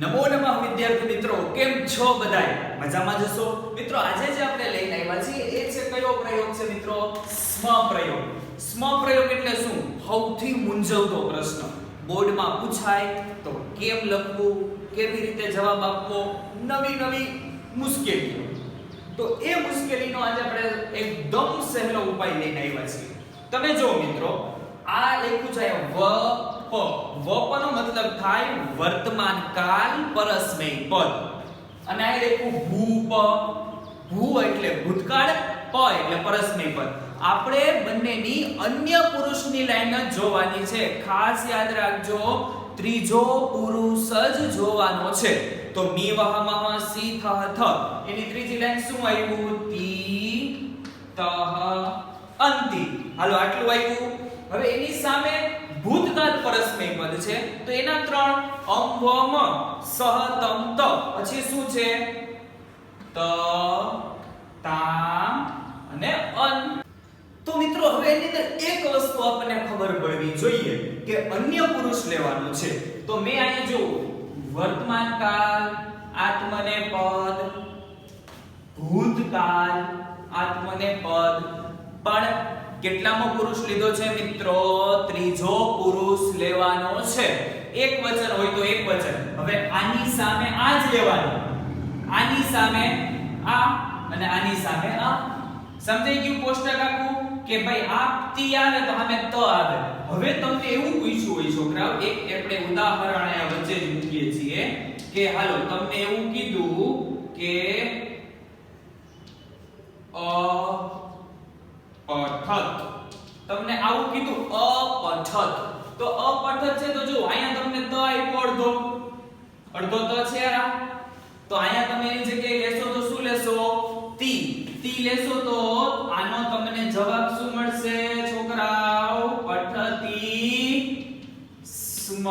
નમો નમઃ વિદ્યાર્થી મિત્રો, કેમ છો બધાય? મજામાં જશો? મિત્રો, આજે જે આપણે લઈને આવ્યા છીએ, એ છે કયો પ્રયોગ છે મિત્રો? સ્મ પ્રયોગ સ્મ પ્રયોગ એટલે શું? સૌથી મૂંઝવતો પ્રશ્ન. બોર્ડમાં પૂછાય તો કેમ લખવું, કેવી રીતે જવાબ આપવો, નવી નવી મુશ્કેલીઓ તો એ મુશ્કેલીનો આજે આપણે એકદમ સહેલો ઉપાય લઈને આવ્યા છીએ. તમે જો મિત્રો, આ લખ્યું છે વ પ વ મતલબ થાય વર્તમાન કાલ પરસ્મય પદ. અને આ લખું ભૂપ, ભૂ એટલે ભૂતકાળ, પ એટલે પરસ્મય પદ. આપણે બંનેની અન્ય પુરુષની લાઈન જ જોવાની છે. ખાસ યાદ રાખજો, ત્રીજો પુરુષ જ જોવાનો છે. તો મી વહ મહ સી થ થ. એની ત્રીજી લાઈન શું આવ્યું? તી, તહ, અંતિ. હાલો, આટલું આવ્યું. હવે એની સામે એના ત્રણ અમ વ મ સહ તમ પછી શું છે? ત તા અને અન. તો મિત્રો, હવે એની અંદર એક વસ્તુ આપણને ખબર પડવી જોઈએ કે અન્ય પુરુષ લેવાનું છે. તો મેં અહીંયા જો વર્તમાન કાળ, આત્મને પદ, ભૂતકાળ, આત્મને પદ, પણ કેટલામો પુરુષ લીધો છે મિત્રો? ત્રીજો પુરુષ લેવાનો છે. એક વચન હોય તો એક વચન. હવે આની સામે આ જ લેવાનું. આની સામે આ અને આની સામે આ. સમજાઈ ગયું કોષ્ટક આખું કે ભાઈ આ તી આવે તો સામે ત આવે. હવે તમને એવું પૂછ્યું હોય છોકરાઓ, એક આપણે ઉદાહરણ આ વચ્ચે જ મૂકીએ છીએ કે હાલો, તમને એવું કીધું કે, અ પઠત તમને આવું કીધું અપઠત તો અપઠત છે તો જો અહીંયા તમને ત આપ્યો, અડધો. અડધો ત છે આ. તો અહીંયા તમે એની જગ્યાએ લેશો તો શું લેશો? તી તી લેશો તો આનો તમને જવાબ શું મળશે, છોકરાઓ? પઠતી સ્મ.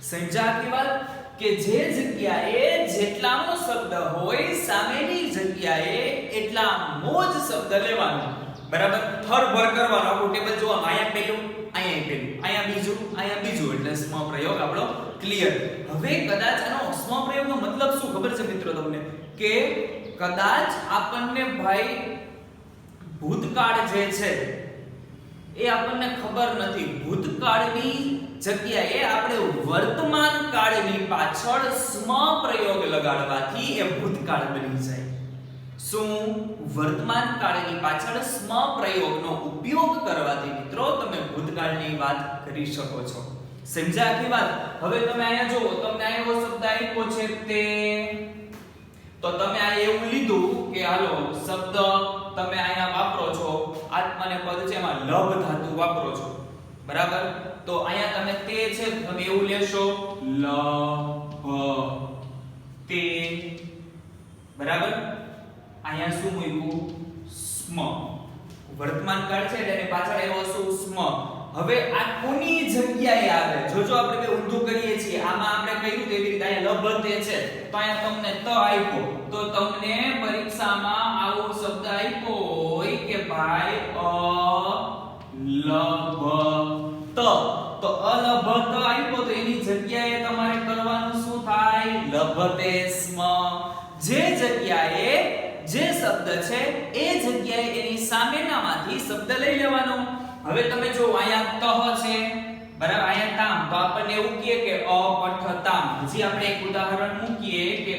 સમજાતી વાત કે જે જગ્યાએ જેટલામો શબ્દ હોય, સામેની જગ્યાએ એટલામો જ શબ્દ લેવાનો. બરાબર? થર ભર કરવાનો. આપણું ટેબલ જો અહીંયા પેલું અહીંયા પેલું અહીંયા બીજું? અહીંયા બીજું. એટલે સ્મ પ્રયોગ આપણો ક્લિયર હવે કદાચ આનો સ્મ પ્રયોગનો મતલબ શું? ખબર છે મિત્રો તમને? કે કદાચ આપણને ભાઈ ભૂતકાળ જે છે, એ આપણને ખબર નથી. ભૂતકાળની જગ્યાએ આપણે વર્તમાન કાળની પાછળ સ્મ પ્રયોગ લગાડવાથી એ ભૂતકાળ બની જાય. શું વર્તમાન કાળની પાછળ સ્મ પ્રયોગનો ઉપયોગ કરવાથી મિત્રો તમે ભૂતકાળની વાત કરી શકો છો. સમજ્યા આખી વાત? હવે તમે અહીંયા જુઓ, તમને આ એવો શબ્દ આપ્યો છે તે. તો તમે આ એવું લીધું કે હાલો, શબ્દ તમે અહીંયા વાપરો છો, આત્માને પદ છે એમાં લભ ધાતુ વાપરો છો. બરાબર? તો અહીંયા તમે તે છે, તમે એવું લેશો લ તે. બરાબર? અહીંયા શું મૂક્યું? સ્મ. વર્તમાન કાળ છે એટલે પાછળ એવો શું સ્મ. હવે આ કોની જગ્યાએ આવે? જો જો આપણે બે ઊંધું કરીએ છીએ, આમાં આપણે કહ્યું તેવી રીતે અહીંયા લભતે છે? તો અહીંયા તમને ત આપ્યો. તો તમને પરીક્ષામાં આવો શબ્દ આપ્યો હોય કે ભાઈ અ અલભત. તો અલભત આપ્યો તો એની જગ્યાએ તમારે કરવાનું શું થાય? લભતે સ્મ. જે જગ્યાએ જે શબ્દ છે એ જગ્યાએ એની સામેનામાંથી શબ્દ લઈ લેવાનો. હવે તમે જો અહીંયા તહ છે, બરાબર? અહીંયા તામ. તો આપણને એવું કહે કે અપઠતામ હજી આપણે એક ઉદાહરણ મૂકીએ કે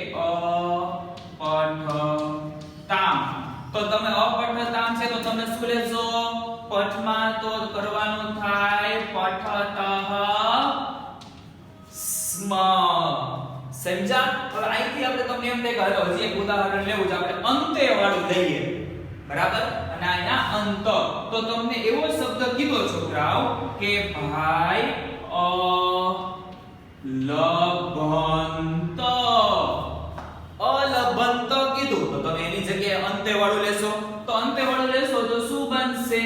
અપઠતામ તો તમે અપઠતામ છે તો તમે શું પઠ પઠમાં તો કરવાનું થાય પઠતઃ સ્મ. સમજા હવે અહીંથી આપણે તમને એમ થાય કે હજી એક ઉદાહરણ લેવું છે. આપણે અંતે વાળું લઈએ. બરાબર? અને આના અંત. તો તમને એવો શબ્દ કીધો છોકરાઓ કે ભાઈ અ લભંત અલભંત કીધું. તો તમે એની જગ્યાએ અંતે વાળું લેશો. તો અંતે વાળું લેશો તો શું બનશે?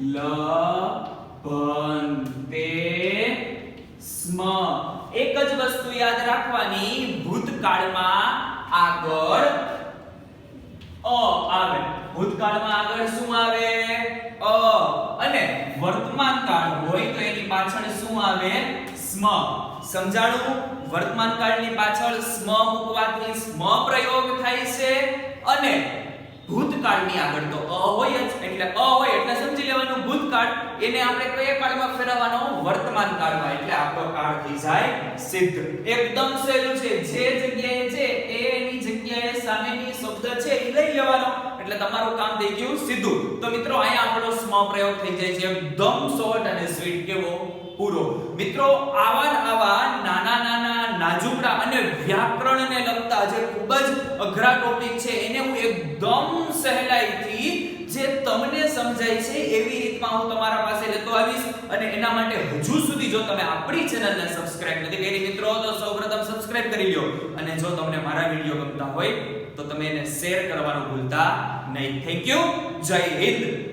લભંતે સ્મ. જ વસ્તુ યાદ રાખવાની. ભૂતકાળમાં આગળ અ આવે. ભૂતકાળમાં આગળ શું આવે? અ. અને વર્તમાન હોય તો એની પાછળ શું આવે? સ્મ. સમજાણું? વર્તમાન કાળની પાછળ સ્મ મૂકવાથી સ્મ પ્રયોગ થાય છે. અને ભૂતકાળની આગળ તો અ હોય જ. એટલે અ હોય એટલે સમજી લેવાનું. ભૂતકાળ એને આપણે કયા કાળમાં ફેરવવાનો વર્તમાન કાળમાં. એટલે આપણો કાળ થઈ જાય સિદ્ધ. એકદમ સહેલું છે. જે જગ્યાએ છે એની જગ્યાએ સામેની શબ્દ છે, એ લઈ લેવાનો. એટલે તમારું કામ થઈ ગયું સીધું. તો મિત્રો, અહીંયા આપણો સ્મ પ્રયોગ થઈ જાય છે. એકદમ શોર્ટ અને સ્વીટ કેવો? પૂરો. મિત્રો, આવા આવા નાના નાના નાજુકડા અને વ્યાકરણને લગતા જે ખૂબ જ અઘરા ટોપિક છે, એને હું એકદમ સહેલાઈથી જે તમને સમજાય છે, એવી રીતમાં હું તમારા પાસે લેતો આવીશ અને એના માટે હજુ સુધી જો તમે આપણી ચેનલને સબસ્ક્રાઇબ નથી કરી મિત્રો, તો સૌપ્રથમ સબસ્ક્રાઇબ કરી લ્યો. અને જો તમને મારા વીડિયો ગમતા હોય, તો તમે એને શેર કરવાનું ભૂલતા નહીં. થેન્ક યુ જય હિન્દ.